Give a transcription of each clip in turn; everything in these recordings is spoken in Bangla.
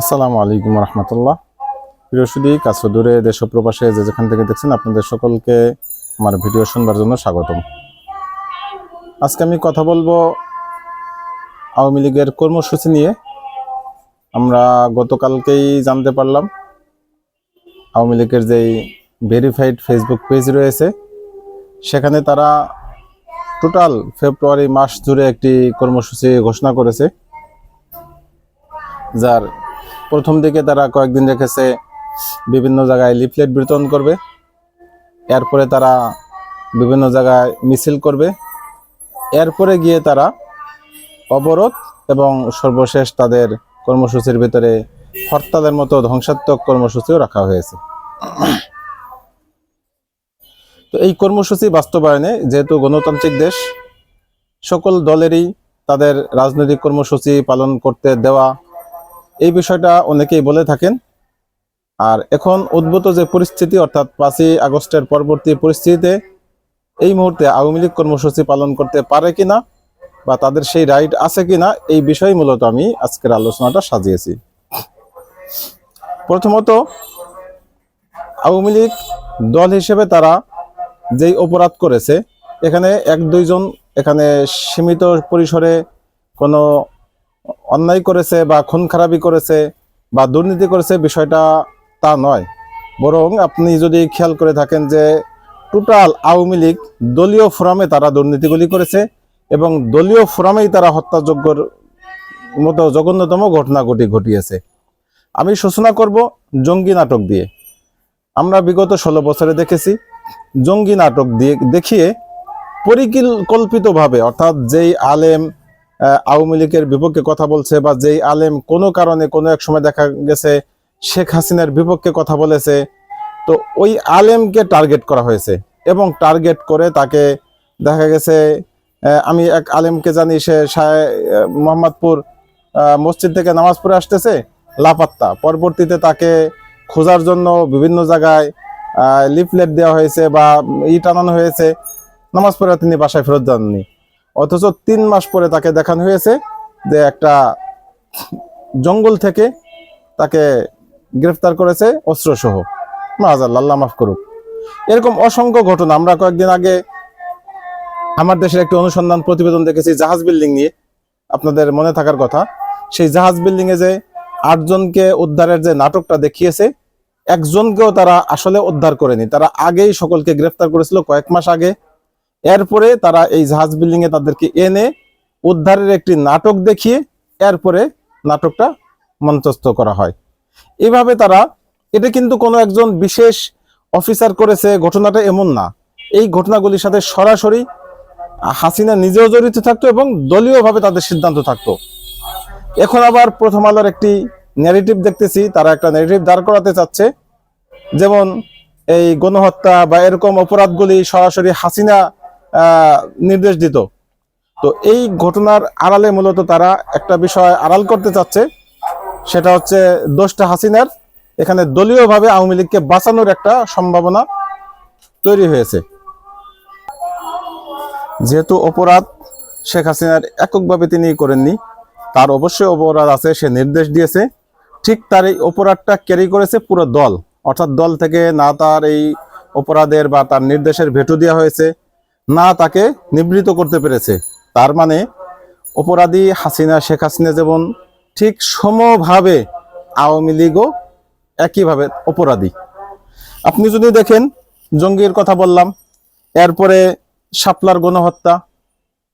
আসসালামু আলাইকুম রহমতুল্লাহ। প্রিয় সুদী কাছে দূরে, দেশ প্রবাসে যে যেখান থেকে দেখছেন আপনাদের সকলকে আমার ভিডিও শুনবার জন্য স্বাগতম। আজকে আমি কথা বলব আওয়ামী লীগের কর্মসূচি নিয়ে। আমরা গতকালকেই জানতে পারলাম, আওয়ামী লীগের যেই ভেরিফাইড ফেসবুক পেজ রয়েছে, সেখানে তারা টোটাল ফেব্রুয়ারি মাস জুড়ে একটি কর্মসূচি ঘোষণা করেছে, যার প্রথম দিকে তারা কয়েকদিন রেখেছে বিভিন্ন জায়গায় লিফলেট বিতরণ করবে। এরপরে তারা বিভিন্ন জায়গায় মিছিল করবে। এরপরে গিয়ে তারা অবরোধ এবং সর্বশেষ তাদের কর্মসূচির ভিতরে হরতালের মতো ধ্বংসাত্মক কর্মসূচিও রাখা হয়েছে। তো এই কর্মসূচি বাস্তবায়নে যেহেতু গণতান্ত্রিক দেশ, সকল দলেরই তাদের রাজনৈতিক কর্মসূচি পালন করতে দেওয়া এই বিষয়টা অনেকেই বলে থাকেন। আর এখন উদ্ভূত যে পরিস্থিতি, অর্থাৎ পাঁচই আগস্টের পরবর্তী পরিস্থিতিতে এই মুহূর্তে আওয়ামী লীগ কর্মসূচি পালন করতে পারে কিনা বা তাদের সেই রাইট আছে কিনা, এই বিষয়ে মূলত আমি আজকের আলোচনাটা সাজিয়েছি। প্রথমত, আওয়ামী লীগ দল হিসেবে তারা যেই অপরাধ করেছে, এখানে এক দুইজন এখানে সীমিত পরিসরে কোনো অন্যায় করেছে বা খুন খারাপি করেছে বা দুর্নীতি করেছে, বিষয়টা তা নয়। বরং আপনি যদি খেয়াল করে থাকেন যে টোটাল আওয়ামী লীগ দলীয় ফোরামে তারা দুর্নীতিগুলি করেছে এবং দলীয় ফোরামেই তারা হত্যাযোগ্যর মতো জঘন্যতম ঘটনাগুটি ঘটিয়েছে। আমি সূচনা করব জঙ্গি নাটক দিয়ে। আমরা বিগত ষোলো বছরে দেখেছি জঙ্গি নাটক দিয়ে দেখিয়ে পরিকল্পিতভাবে, অর্থাৎ যেই আলেম আওয়ামী লীগের বিপক্ষে কথা বলছে বা যেই আলেম কোনো কারণে কোনো এক সময় দেখা গেছে শেখ হাসিনার বিপক্ষে কথা বলেছে, তো ওই আলেমকে টার্গেট করা হয়েছে এবং টার্গেট করে তাকে দেখা গেছে আমি এক আলেমকে জানি সে মোহাম্মদপুর মসজিদ থেকে নামাজ পড়ে আসতেছে, লাপাত্তা। পরবর্তীতে তাকে খোঁজার জন্য বিভিন্ন জায়গায় লিফলেট দেওয়া হয়েছে বা ই টানানো হয়েছে। নামাজ পড়ে তিনি বাসায় ফেরত যাননি। অথচ তিন মাস পরে তাকে দেখানো হয়েছে যে একটা জঙ্গল থেকে তাকে গ্রেফতার করেছে অস্ত্রসহ। মাজাল্লাহ আল্লাহ মাফ করুক। এরকম অসংখ্য ঘটনা। আমরা কয়েকদিন আগে আমার দেশের একটি অনুসন্ধান প্রতিবেদন দেখেছি জাহাজ বিল্ডিং নিয়ে। আপনাদের মনে থাকার কথা, সেই জাহাজ বিল্ডিং এ যে আটজনকে উদ্ধারের যে নাটকটা দেখিয়েছে, একজনকেও তারা আসলে উদ্ধার করেনি। তারা আগেই সকলকে গ্রেফতার করেছিল। কয়েক মাস আগে এরপরে তারা এই জাহাজ বিল্ডিং এ তাদেরকে এনে উদ্ধারের একটি নাটক দেখিয়ে এরপরে নাটকটা মঞ্চস্থ করা হয়। এভাবে তারা, এটা কিন্তু কোনো একজন বিশেষ অফিসার করেছে, ঘটনাটা এমন না। এই ঘটনাগুলির সাথে সরাসরি হাসিনা নিজেও জড়িত থাকতো এবং দলীয়ভাবে তাদের সিদ্ধান্ত থাকতো। এখন আবার প্রথম আলোর একটি ন্যারেটিভ দেখতেছি, তারা একটা ন্যারেটিভ দাঁড় করাতে চাচ্ছে। যেমন এই গণহত্যা বা এরকম অপরাধগুলি সরাসরি হাসিনা নির্দেশ দিত। তো এই ঘটনার আড়ালে মূলত তারা একটা বিষয় আড়াল করতে চাচ্ছে, সেটা হচ্ছে দোষটা হাসিনার। এখানে দলীয়ভাবে আওয়ামী লীগকে বাঁচানোর একটা সম্ভাবনা তৈরি হয়েছে। যেহেতু অপরাধ শেখ হাসিনার এককভাবে তিনি করেননি, তার অবশ্যই অপরাধ আছে, সে নির্দেশ দিয়েছে। ঠিক তার এই অপরাধটা ক্যারি করেছে পুরো দল, অর্থাৎ দল থেকে না তার এই অপরাধের বা তার নির্দেশের ভেটু দেওয়া হয়েছে। না তাকে নিবৃত করতে পেরেছে। তার মানে অপরাধী হাসিনা, শেখ হাসিনা যেমন ঠিক সমভাবে আওয়ামী লীগও একইভাবে অপরাধী। আপনি যদি দেখেন, জঙ্গির কথা বললাম, এরপরে শাপলার গণহত্যা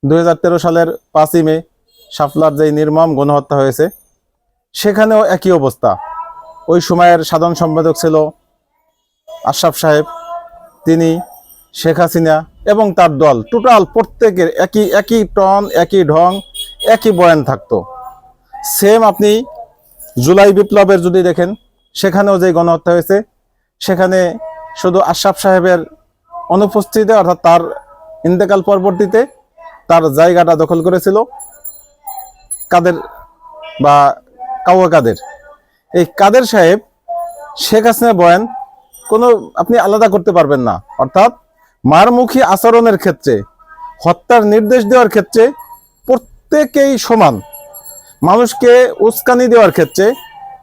দু হাজার তেরো সালের পাঁচই মে শাপলার যে নির্মম গণহত্যা হয়েছে, সেখানেও একই অবস্থা। ওই সময়ের সাধারণ সম্পাদক ছিল আশরাফ সাহেব। তিনি শেখ হাসিনা এবং তার দল। টোটাল প্রত্যেকের একই একই টন, একই ঢং, একই বয়ান থাকতো। সেম আপনি জুলাই বিপ্লবের যদি দেখেন, সেখানেও যে গণহত্যা হয়েছে, সেখানে শুধু আশরাফ সাহেবের অনুপস্থিতিতে, অর্থাৎ তার ইন্তেকাল পরবর্তীতে তার জায়গাটা দখল করেছিল কাদের বা কাউয়া কাদের। এই কাদের সাহেব, শেখ হাসিনা বয়ান কোনো, আপনি আলাদা করতে পারবেন না। অর্থাৎ মারমুখী আচরণের ক্ষেত্রে, হত্যার নির্দেশ দেওয়ার ক্ষেত্রে প্রত্যেকেই সমান। মানুষকে উস্কানি দেওয়ার ক্ষেত্রে,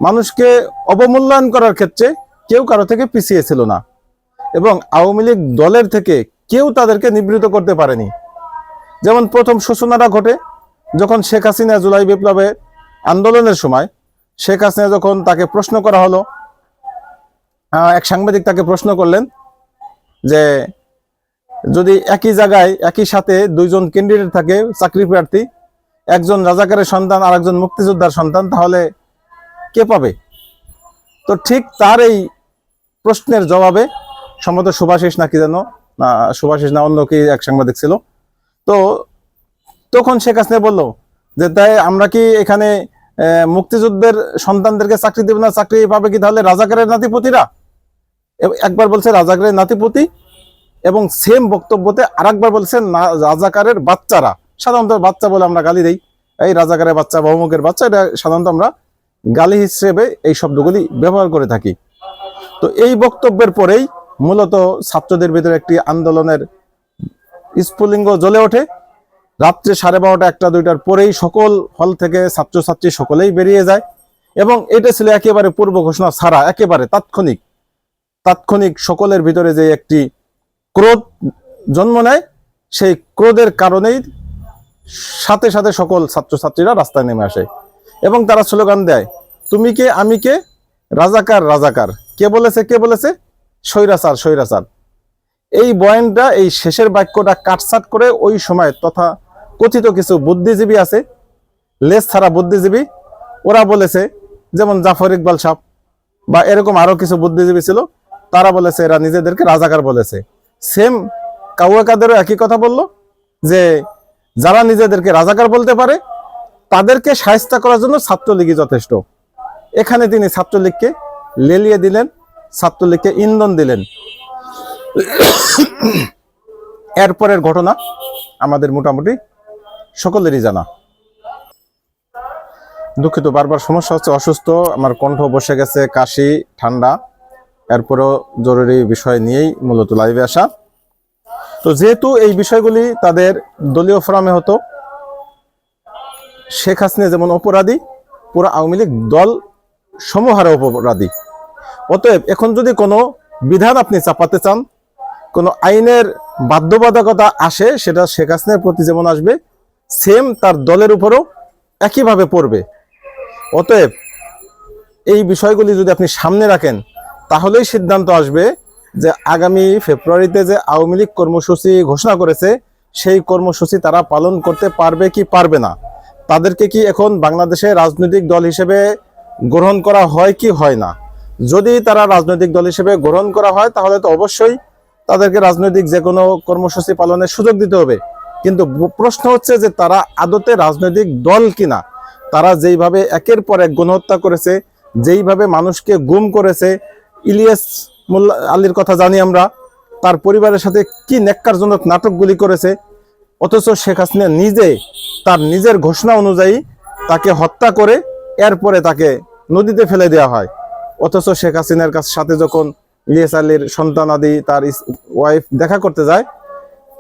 মানুষকে অবমূল্যায়ন করার ক্ষেত্রে কেউ কারও থেকে পিছিয়ে ছিল না এবং আওয়ামী লীগ দলের থেকে কেউ তাদেরকে নিবৃত করতে পারেনি। যেমন প্রথম সূচনাটা ঘটে যখন শেখ হাসিনা জুলাই বিপ্লবে আন্দোলনের সময়, শেখ হাসিনা যখন তাকে প্রশ্ন করা হলো এক সাংবাদিক তাকে প্রশ্ন করলেন যে যদি একই জায়গায়, একই সাথে দুইজন ক্যান্ডিডেট থাকে, চাকরি প্রার্থী, একজন রাজাকারের সন্তান আর একজন মুক্তিযোদ্ধার সন্তান, তাহলে কে পাবে? তো ঠিক তার এই প্রশ্নের জবাবে সম্ভবত না কি যেন না, সুভাষিস না, অন্য কি এক সাংবাদিক ছিল। তো তখন শেখ হাসিনা বলল যে, তাই আমরা কি এখানে মুক্তিযুদ্ধের সন্তানদেরকে চাকরি দেব না? চাকরি পাবে কি তাহলে রাজাকারের নাতিপতিরা? একবার বলছে রাজাকারের নাতিপতি এবং সেম বক্তব্যতে আরেকবার বলছেন রাজাকারের বাচ্চারা। সাধারণত বাচ্চা বলে আমরা গালি দেই। এই রাজাকারের বাচ্চা বা অমুকের বাচ্চা, এটা সাধারণত আমরা গালি হিসেবে এই শব্দগুলি ব্যবহার করে থাকি। তো এই বক্তব্যের পরেই মূলত ছাত্রদের ভিতরে একটি আন্দোলনের স্ফুলিঙ্গ জ্বলে ওঠে। রাত্রে সাড়ে বারোটা, একটা, দুইটার পরেই সকল হল থেকে ছাত্রছাত্রী সকলেই বেরিয়ে যায় এবং এটা ছিল একেবারে পূর্ব ঘোষণা ছাড়া, একেবারে তাৎক্ষণিক। তাৎক্ষণিক সকলের ভিতরে যে একটি ক্রোধ জন্ম নেয়। সেই ক্রোধের কারণেই সাথে সাথে সকল ছাত্রছাত্রীরা রাস্তায় নেমে আসে এবং তারা স্লোগান দেয়, তুমি কে, আমি কে? রাজাকার রাজাকার। কে বলেছে কে বলেছে? স্বৈরাচার স্বৈরাচার। এই বয়ানটা, এই শেষের বাক্যটা কাটসাট করে ওই সময় তথা কথিত কিছু বুদ্ধিজীবী আছে লেস ছাড়া বুদ্ধিজীবী, ওরা বলেছে, যেমন জাফর ইকবাল সাহ বা এরকম আরও কিছু বুদ্ধিজীবী ছিল, তারা বলেছে, এরা নিজেদেরকে রাজাকার বলেছে। সেম কাউয়াকাদেরও একই কথা বলল, যে যারা নিজেদেরকে রাজাকার বলতে পারে, তাদেরকে সাহিস্তা করার জন্য ছাত্রলীগই যথেষ্ট। এখানে তিনি ছাত্রলীগকে লেলিয়ে দিলেন, ছাত্রলীগকে ইন্ধন দিলেন। এরপরের ঘটনা আমাদের মোটামুটি সকলেরই জানা। দুঃখিত, বারবার সমস্যা হচ্ছে, অসুস্থ, আমার কণ্ঠ বসে গেছে, কাশি, ঠান্ডা। এরপরও জরুরি বিষয় নিয়েই মূলত লাইভে আসা। তো যেহেতু এই বিষয়গুলি তাদের দলীয় ফোরামে হতো, শেখ হাসিনা যেমন অপরাধী, পুরো আওয়ামী লীগ দল সমহারে অপরাধী। অতএব এখন যদি কোনো বিধান আপনি চাপাতে চান, কোনো আইনের বাধ্যবাধকতা আসে, সেটা শেখ হাসিনার প্রতি যেমন আসবে সেম তার দলের উপরও একইভাবে পড়বে। অতএব এই বিষয়গুলি যদি আপনি সামনে রাখেন তাহলেই সিদ্ধান্ত আসবে যে আগামী ফেব্রুয়ারিতে যে আওয়ামী লীগ কর্মসূচি ঘোষণা করেছে, সেই কর্মসূচি তারা পালন করতে পারবে কি পারবে না? তাদেরকে কি এখন বাংলাদেশে রাজনৈতিক দল হিসেবে গ্রহণ করা হয় কি হয় না? যদি তারা রাজনৈতিক দল হিসেবে গ্রহণ করা হয়, তাহলে তো অবশ্যই তাদেরকে রাজনৈতিক যে কোনো কর্মসূচি পালনের সুযোগ দিতে হবে। কিন্তু প্রশ্ন হচ্ছে যে তারা আদতে রাজনৈতিক দল কিনা? তারা যেইভাবে একের পর এক গণহত্যা করেছে, যেইভাবে মানুষকে গুম করেছে ইলিয়াস মোল্লা আলীর কথা জানি আমরা। তার পরিবারের সাথে কি নেককারজনক নাটকগুলি করেছে, অথচ শেখ হাসিনা নিজে তার নিজের ঘোষণা অনুযায়ী তাকে হত্যা করে এরপরে তাকে নদীতে ফেলে দেওয়া হয়। অথচ শেখ হাসিনার কাছ সাথে যখন ইলিয়াস আলীর সন্তান আদি তার ওয়াইফ দেখা করতে যায়,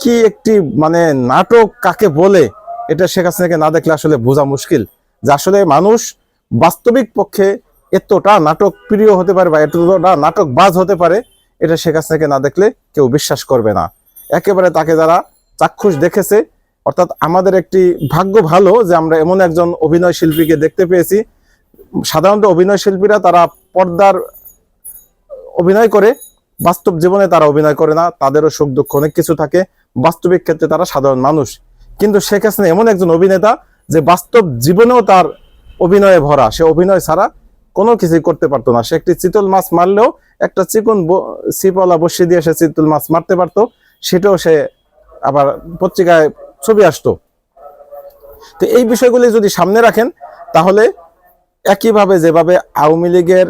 কি একটি মানে নাটক কাকে বলে, এটা শেখ হাসিনাকে না দেখলে আসলে বোঝা মুশকিল। যে আসলে মানুষ বাস্তবিক পক্ষে এতটা নাটক প্রিয় হতে পারে বা এতটা নাটক বাজ হতে পারে, এটা শেখ হাসিনাকে না দেখলে কেউ বিশ্বাস করবে না। একেবারে তাকে যারা চাক্ষুষ দেখেছে, অর্থাৎ আমাদের একটি ভাগ্য ভালো যে আমরা এমন একজন অভিনয় শিল্পীকে দেখতে পেয়েছি। সাধারণত অভিনয় শিল্পীরা তারা পর্দার অভিনয় করে, বাস্তব জীবনে তারা অভিনয় করে না, তাদেরও সুখ দুঃখ অনেক কিছু থাকে, বাস্তবিক ক্ষেত্রে তারা সাধারণ মানুষ। কিন্তু শেখ হাসিনা এমন একজন অভিনেতা যে বাস্তব জীবনেও তার অভিনয়ে ভরা, সে অভিনয় ছাড়া কোনো কিছুই করতে পারতো না। সে একটি চিতল মাছ মারলেও একটা চিকন ছিপওয়ালা বসে দিয়ে সে চিতল মাছ মারতে পারতো, সেটাও সে আবার পত্রিকায় ছবি আসতো। তো এই বিষয়গুলি যদি সামনে রাখেন, তাহলে একইভাবে যেভাবে আওয়ামী লীগের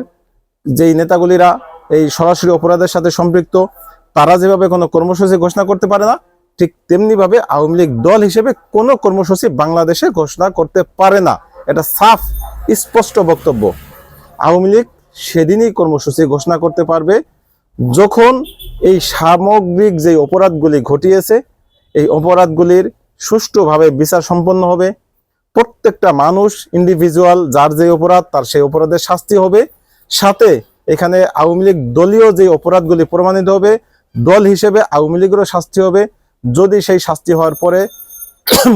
যেই নেতাগুলিরা এই সরাসরি অপরাধের সাথে সম্পৃক্ত, তারা যেভাবে কোনো কর্মসূচি ঘোষণা করতে পারে না, ঠিক তেমনিভাবে আওয়ামী লীগ দল হিসেবে কোনো কর্মসূচি বাংলাদেশে ঘোষণা করতে পারে না। এটা সাফ, স্পষ্ট বক্তব্য। আওয়ামী লীগ সেদিনই কর্মসূচি ঘোষণা করতে পারবে। যখন এই সামগ্রিক যে অপরাধগুলি ঘটিয়েছে, এই অপরাধগুলির সুষ্ঠুভাবে বিচার সম্পন্ন হবে। প্রত্যেকটা মানুষ ইন্ডিভিজুয়াল যার যে অপরাধ, তার সেই অপরাধের শাস্তি হবে। সাথে এখানে আওয়ামী লীগ দলীয় যে অপরাধগুলি প্রমাণিত হবে, দল হিসেবে আওয়ামী লীগেরও শাস্তি হবে। যদি সেই শাস্তি হওয়ার পরে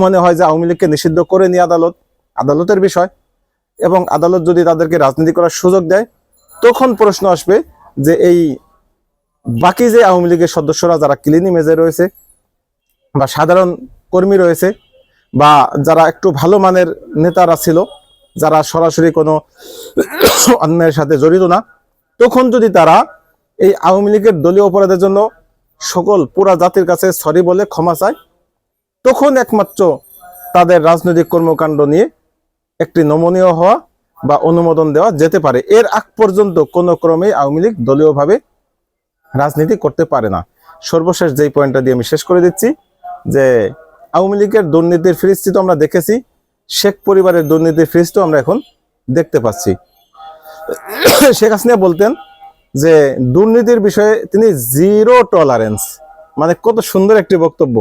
মনে হয় যে আওয়ামী লীগকে নিষিদ্ধ করে নিয়ে আদালত, আদালতের বিষয়। এবং আদালত যদি তাদেরকে রাজনীতি করার সুযোগ দেয়, তখন প্রশ্ন আসবে যে এই বাকি যে আওয়ামী লীগের সদস্যরা যারা ক্লিন ইমেজে রয়েছে বা সাধারণ কর্মী রয়েছে বা যারা একটু ভালো মানের নেতারা ছিল, যারা সরাসরি কোনো অন্যায়ের সাথে জড়িত না, তখন যদি তারা এই আওয়ামী লীগের দলীয় অপরাধের জন্য সকল পুরা জাতির কাছে সরি বলে ক্ষমা চায়, তখন একমাত্র তাদের রাজনৈতিক কর্মকাণ্ড নিয়ে একটি নমনীয় হওয়া বা অনুমোদন দেওয়া যেতে পারে। এর আগ পর্যন্ত কোনো ক্রমেই আওয়ামী লীগ দলীয়ভাবে রাজনীতি করতে পারে না। সর্বশেষ যেই পয়েন্টটা দিয়ে আমি শেষ করে দিচ্ছি, যে আওয়ামী লীগের দুর্নীতির ফিরিস্তি তো আমরা দেখেছি, শেখ পরিবারের দুর্নীতির ফিরিস্তিও আমরা এখন দেখতে পাচ্ছি। শেখ হাসিনা বলতেন যে, দুর্নীতির বিষয়ে তিনি জিরো টলারেন্স মানে কত সুন্দর একটি বক্তব্য।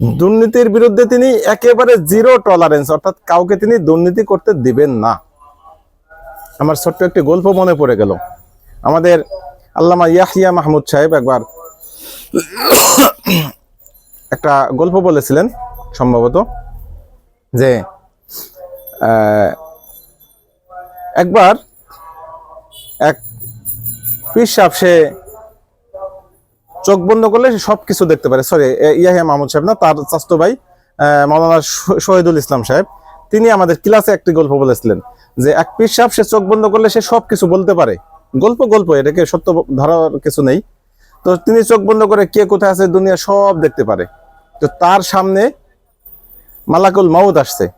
দুর্নীতির বিরুদ্ধে তিনি একেবারে জিরো টলারেন্স অর্থাৎ কাউকে তিনি দুর্নীতি করতে দিবেন না। আমার ছোট্ট একটি গল্প মনে পড়ে গেল। আমাদের আল্লামা ইয়াহিয়া মাহমুদ সাহেব একবার একটা গল্প বলেছিলেন সম্ভবত যে একবার এক পিসাব সে চোখ বন্ধ করলে সে সবকিছু দেখতে পারে। সরি ইয়াহিয়া মাহমুদ সাহেব না, তার চাস্তো ভাই শ- শহীদুল ইসলাম সাহেব। তিনি আমাদের ক্লাসে একটি গল্প বলেছিলেন যে, এক পিসাব সে চোখ বন্ধ করলে সে সব কিছু বলতে পারে। গল্প গল্প, এটাকে সত্য ধরার কিছু নেই। তো তিনি চোখ বন্ধ করে কে কোথায় আছে দুনিয়া সব দেখতে পারে। তো তার সামনে মালাকুল মাউদ আসছে।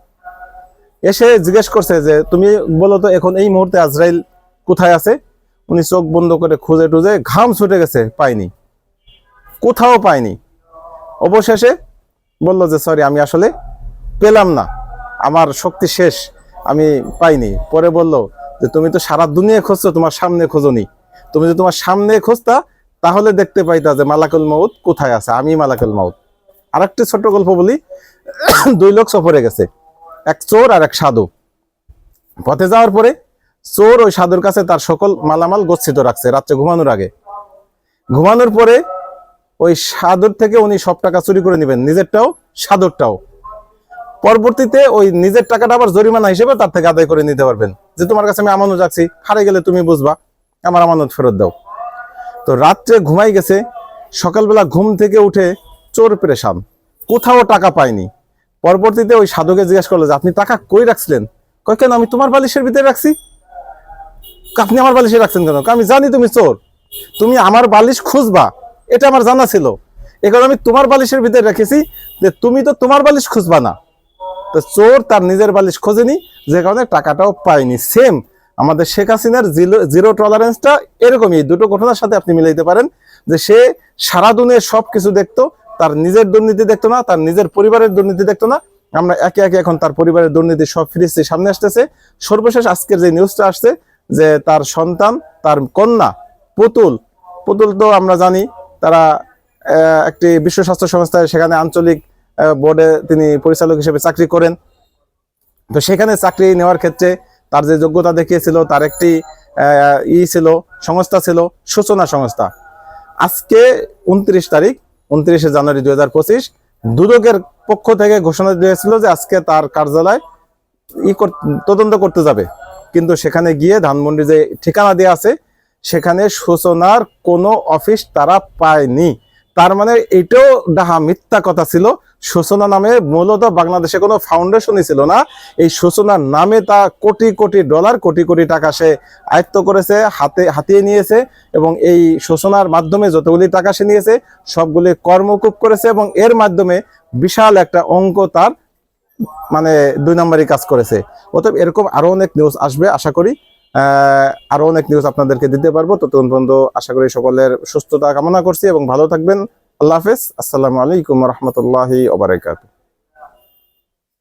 এসে জিজ্ঞেস করছে যে, তুমি বলো তো এখন এই মুহূর্তে আজরাইল কোথায় আছে? উনি চোখ বন্ধ করে খুঁজে টুজে ঘাম ছুটে গেছে পাইনি কোথাও পাইনি। অবশেষে বলল যে সরি আমি আসলে পেলাম না। আমার শক্তি শেষ, আমি পাইনি। পরে বলল যে, তুমি তো সারা দুনিয়া খুঁজছো, তোমার সামনে খোঁজনি তুমি যদি তোমার সামনে খুঁজতা, তাহলে দেখতে পাইতা যে, মালাকুল মাউত কোথায় আছে? আমি মালাকুল মাউত। আরেকটি ছোট্ট গল্প বলি। দুই লোক সফরে গেছে, এক চোর আর এক সাধু। পথে যাওয়ার পরে চোর ওই সাধুর কাছে তার সকল মালামাল গচ্ছিত রাখছে, রাত্রে ঘুমানোর আগে। ঘুমানোর পরে ওই সাদর থেকে উনি সব টাকা চুরি করে নেবেন, নিজেরটাও সাদরটাও। পরবর্তীতে ওই নিজের টাকাটা আবার জরিমানা হিসেবে তার থেকে আদায় করে নিতে পারবেন। যে তোমার কাছে আমি আমানত রাখছি, হারে গেলে তুমি বুঝবা, আমার আমানত ফেরত দাও। তো রাত্রে ঘুমাই গেছে, সকালবেলা ঘুম থেকে উঠে চোর পেরেশান, কোথাও টাকা পায়নি। পরবর্তীতে ওই সাধুকে জিজ্ঞেস করল যে, আপনি টাকা কই রাখছিলেন? কয়, কেন আমি তোমার বালিশের ভিতরে রাখছি? আপনি আমার বালিশে রাখছেন কেন? আমি জানি তুমি চোর। তুমি আমার বালিশ খুঁজবা এটা আমার জানা ছিল। এ কারণে আমি তোমার বালিশের ভিতরে রেখেছি যে তুমি তো তোমার বালিশ খুঁজবা না। তো চোর তার নিজের বালিশ খোঁজেনি, যে কারণে টাকাটাও পায়নি। সেম আমাদের শেখ হাসিনার জিরো টলারেন্সটা এরকমই। এই দুটো ঘটনার সাথে আপনি মিলাইতে পারেন যে সে সারা দুনিয়ার সব কিছু দেখতো, তার নিজের দুর্নীতি দেখতো না, তার নিজের পরিবারের দুর্নীতি দেখতো না। আমরা একে একে এখন তার পরিবারের দুর্নীতি সব ফিরিস্তি সামনে আসতেছে। সর্বশেষ আজকের যে নিউজটা আসছে, যে তার সন্তান, তার কন্যা পুতুল পুতুল তো আমরা জানি তারা একটি বিশ্ব স্বাস্থ্য সংস্থায় সেখানে আঞ্চলিক বোর্ডে তিনি পরিচালক হিসেবে চাকরি করেন। তো সেখানে চাকরি নেওয়ার ক্ষেত্রে তার যে যোগ্যতা দেখিয়েছিল, তার একটি ই ছিল, সংস্থা ছিল, সূচনা সংস্থা। আজকে উনত্রিশ তারিখ, উনত্রিশে জানুয়ারি দুই হাজার পঁচিশ, দুদকের পক্ষ থেকে ঘোষণা দিয়েছিল যে আজকে তার কার্যালয় ই তদন্ত করতে যাবে। কিন্তু সেখানে গিয়ে ধানমন্ডি যে ঠিকানা দেওয়া আছে সেখানে সূচনার কোনো অফিস তারা পায়নি। তার মানে এটাও ডাহা মিথ্যা কথা ছিল। সূচনা নামে মূলত বাংলাদেশে কোনো ফাউন্ডেশনই ছিল না। এই সূচনার নামে তা কোটি কোটি ডলার, কোটি কোটি টাকা সে আয়ত্ত করেছে, হাতে, হাতিয়ে নিয়েছে এবং এই সূচনার মাধ্যমে যতগুলি টাকা সে নিয়েছে, সবগুলি কর্মকূপ করেছে এবং এর মাধ্যমে বিশাল একটা অঙ্ক তার মানে দুই নম্বরই কাজ করেছে। অতএব এরকম আরও অনেক নিউজ আসবে, আশা করি। আরও অনেক নিউজ আপনাদেরকে দিতে পারব। ততক্ষণ পর্যন্ত আশা করি সকলের সুস্থতা কামনা করছি এবং ভালো থাকবেন। আল্লাহ হাফেজ। আসসালামু আলাইকুম রহমতুল্লাহি ওবরাকাতুহ